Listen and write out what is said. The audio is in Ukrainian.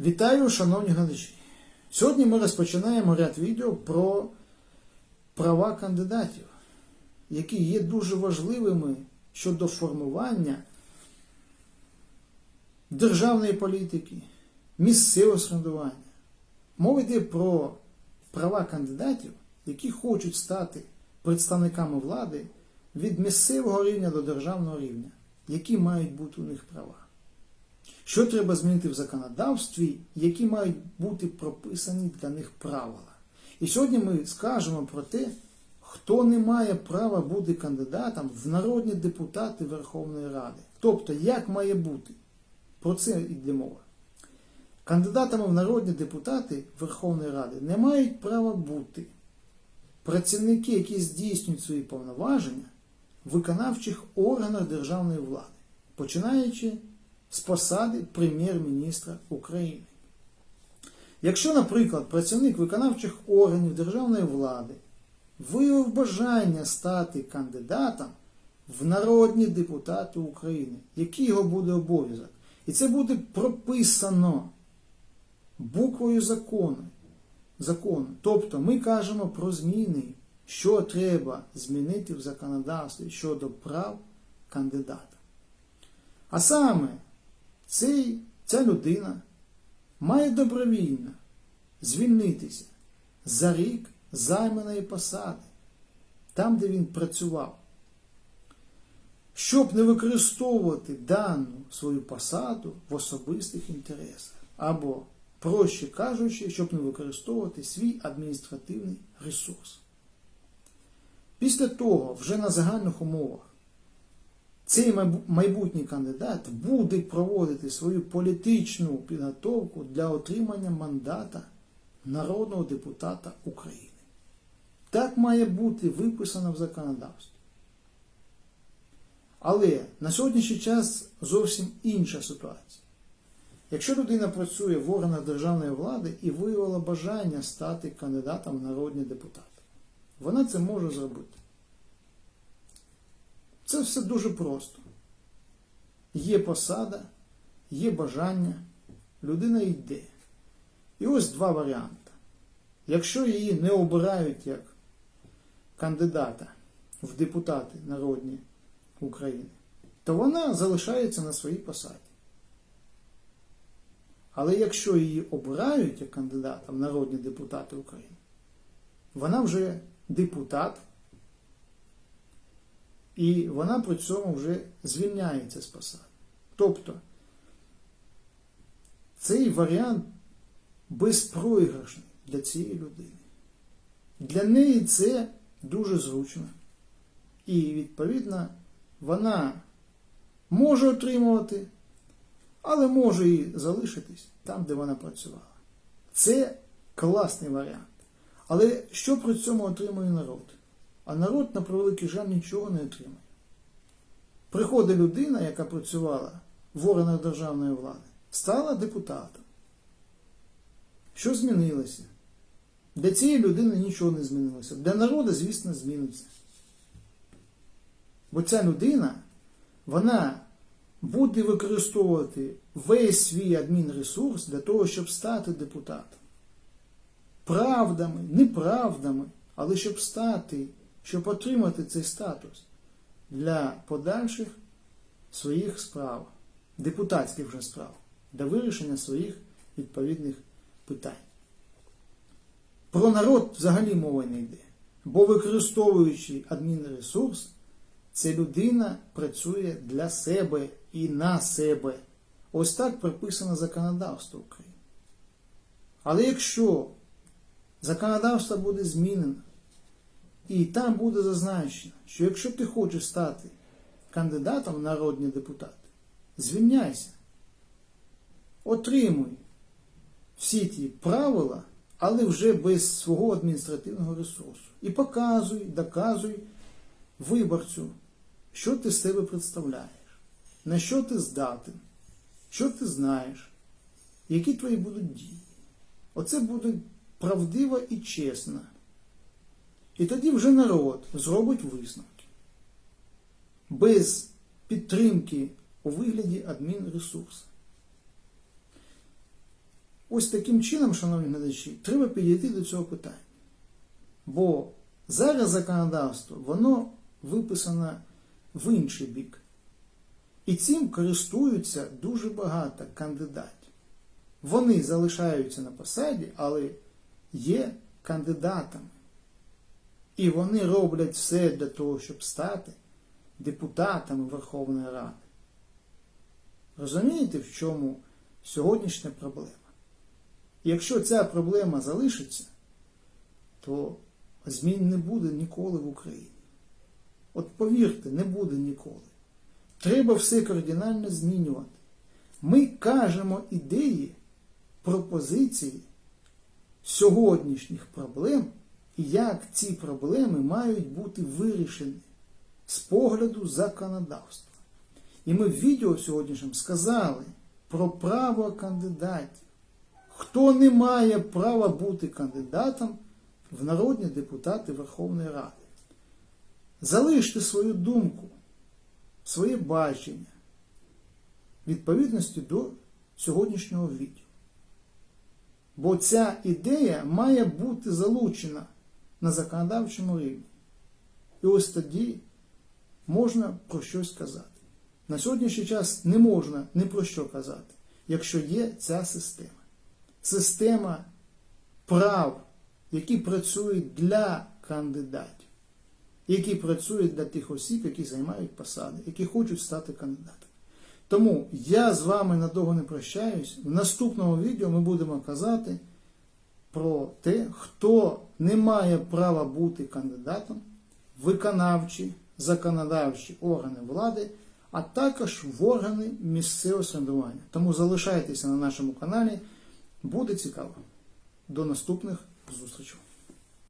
Вітаю, шановні глядачі! Сьогодні ми розпочинаємо ряд відео про права кандидатів, які є дуже важливими щодо формування державної політики, місцевого самоврядування. Мова йде про права кандидатів, які хочуть стати представниками влади від місцевого рівня до державного рівня, які мають бути у них права. Що треба змінити в законодавстві, які мають бути прописані для них правила. І сьогодні ми скажемо про те, хто не має права бути кандидатом в народні депутати Верховної Ради. Тобто, як має бути? Про це йде мова. Кандидатами в народні депутати Верховної Ради не мають права бути працівники, які здійснюють свої повноваження в виконавчих органах державної влади, починаючи з посади прем'єр-міністра України. Якщо, наприклад, працівник виконавчих органів державної влади виявив бажання стати кандидатом в народні депутати України, який його буде обов'язок? І це буде прописано буквою закону. закону. Тобто ми кажемо про зміни, що треба змінити в законодавстві щодо прав кандидата. А саме цей, ця людина має добровільно звільнитися за рік займаної посади, там, де він працював, щоб не використовувати дану свою посаду в особистих інтересах, або, проще кажучи, щоб не використовувати свій адміністративний ресурс. Після того, вже на загальних умовах, цей майбутній кандидат буде проводити свою політичну підготовку для отримання мандата народного депутата України. Так має бути виписано в законодавстві. Але на сьогоднішній час зовсім інша ситуація. Якщо людина працює в органах державної влади і виявила бажання стати кандидатом в народні депутати, вона це може зробити. Це все дуже просто. Є посада, є бажання, людина йде. І ось два варіанти. Якщо її не обирають як кандидата в депутати народні України, то вона залишається на своїй посаді. Але якщо її обирають як кандидата в народні депутати України, вона вже депутат. І вона при цьому вже звільняється з посади. Тобто цей варіант безпроіграшний для цієї людини. Для неї це дуже зручно. І, відповідно, вона може отримувати, але може і залишитись там, де вона працювала. Це класний варіант. Але що при цьому отримує народ? А народ, на превеликий жаль, нічого не отримає. Приходить людина, яка працювала в органах державної влади, стала депутатом. Що змінилося? Для цієї людини нічого не змінилося. Для народу, звісно, зміниться. Бо ця людина, вона буде використовувати весь свій адмінресурс для того, щоб стати депутатом. Правдами, неправдами, але щоб стати щоб отримати цей статус для подальших своїх справ, депутатських вже справ, для вирішення своїх відповідних питань. Про народ взагалі мова не йде. Бо використовуючи адмінресурс, ця людина працює для себе і на себе. Ось так прописано законодавство України. Але якщо законодавство буде змінено, і там буде зазначено, що якщо ти хочеш стати кандидатом в народні депутати, звільняйся, отримуй всі ті правила, але вже без свого адміністративного ресурсу. І показуй, доказуй виборцю, що ти з себе представляєш, на що ти здатен, що ти знаєш, які твої будуть дії. Оце буде правдиво і чесно. І тоді вже народ зробить висновки. Без підтримки у вигляді адмінресурсу. ось таким чином, шановні глядачі, треба підійти до цього питання. Бо зараз законодавство, воно виписано в інший бік. І цим користуються дуже багато кандидатів. Вони залишаються на посаді, але є кандидатами. І вони роблять все для того, щоб стати депутатами Верховної Ради. Розумієте, в чому сьогоднішня проблема? Якщо ця проблема залишиться, то змін не буде ніколи в Україні. От повірте, не буде ніколи. Треба все кардинально змінювати. Ми кажемо ідеї, пропозиції сьогоднішніх проблем як ці проблеми мають бути вирішені з погляду законодавства. І ми в відео сьогоднішньому сказали про право кандидатів. Хто не має права бути кандидатом в народні депутати Верховної Ради? Залиште свою думку, своє бачення відповідності до сьогоднішнього відео. Бо ця ідея має бути залучена на законодавчому рівні. І ось тоді можна про щось казати. На сьогоднішній час не можна ні про що казати, якщо є ця система. Система прав, які працюють для кандидатів, які працюють для тих осіб, які займають посади, які хочуть стати кандидатами. Тому я з вами надовго не прощаюсь. В наступному відео ми будемо казати про те, хто не має права бути кандидатом, виконавчі, законодавчі органи влади, а також в органи місцевого самоврядування. Тому залишайтеся на нашому каналі, буде цікаво. До наступних зустрічей.